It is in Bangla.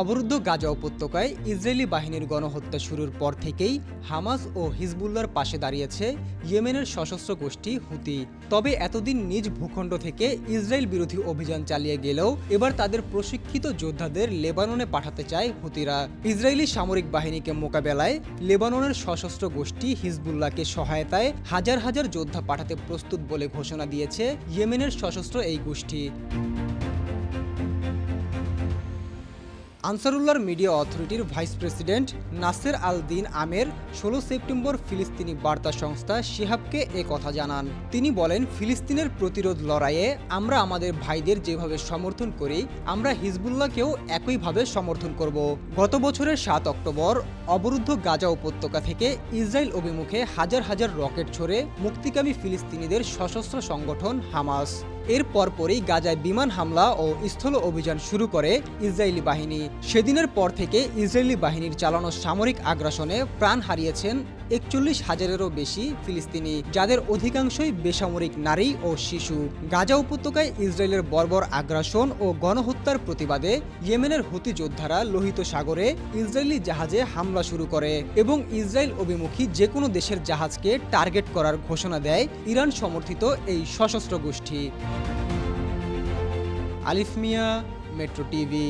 অবরুদ্ধ গাজা উপত্যকায় ইসরায়েলি বাহিনীর গণহত্যা শুরুর পর থেকেই হামাস ও হিজবুল্লার পাশে দাঁড়িয়েছে ইয়েমেনের সশস্ত্র গোষ্ঠী হুতি। তবে এতদিন নিজ ভূখণ্ড থেকে ইসরায়েল বিরোধী অভিযান চালিয়ে গেলেও এবার তাদের প্রশিক্ষিত যোদ্ধাদের লেবাননে পাঠাতে চায় হুতিরা। ইসরায়েলি সামরিক বাহিনীকে মোকাবেলায় লেবাননের সশস্ত্র গোষ্ঠী হিজবুল্লাহকে সহায়তায় হাজার হাজার যোদ্ধা পাঠাতে প্রস্তুত বলে ঘোষণা দিয়েছে ইয়েমেনের সশস্ত্র এই গোষ্ঠী। আনসারুল্লাহর মিডিয়া অথরিটির vice president Nasser al Din Amer ষোলো সেপ্টেম্বর ফিলিস্তিনি বার্তা সংস্থা শিহাবকে এ কথা জানান। তিনি বলেন, ফিলিস্তিনের প্রতিরোধ লড়াইয়ে আমরা আমাদের ভাইদের যেভাবে সমর্থন করি, আমরা হিজবুল্লাহকেও একইভাবে সমর্থন করব। গত বছরের সাত অক্টোবর, অবরুদ্ধ গাজা উপত্যকা থেকে ইসরায়েল অভিমুখে হাজার হাজার রকেট ছড়ে মুক্তিকামী ফিলিস্তিনিদের সশস্ত্র সংগঠন হামাস। এর পরপরই গাজায় বিমান হামলা ও স্থল অভিযান শুরু করে ইসরায়েলি বাহিনী। সেদিনের পর থেকে ইসরায়েলি বাহিনীর চালানো সামরিক আগ্রাসনে প্রাণ হারিয়েছেন একচল্লিশ হাজারেরও বেশি ফিলিস্তিনি, যাদের অধিকাংশই বেসামরিক নারী ও শিশু। গাজা উপত্যকায় ইসরায়েলের বর্বর আগ্রাসন ও গণহত্যার প্রতিবাদে ইয়েমেনের হুতি যোদ্ধারা লোহিত সাগরে ইসরায়েলি জাহাজে হামলা শুরু করে এবং ইসরায়েল অভিমুখী যে কোনো দেশের জাহাজকে টার্গেট করার ঘোষণা দেয় ইরান সমর্থিত এই সশস্ত্র গোষ্ঠী। আলিফ মিয়া, মেট্রো টিভি।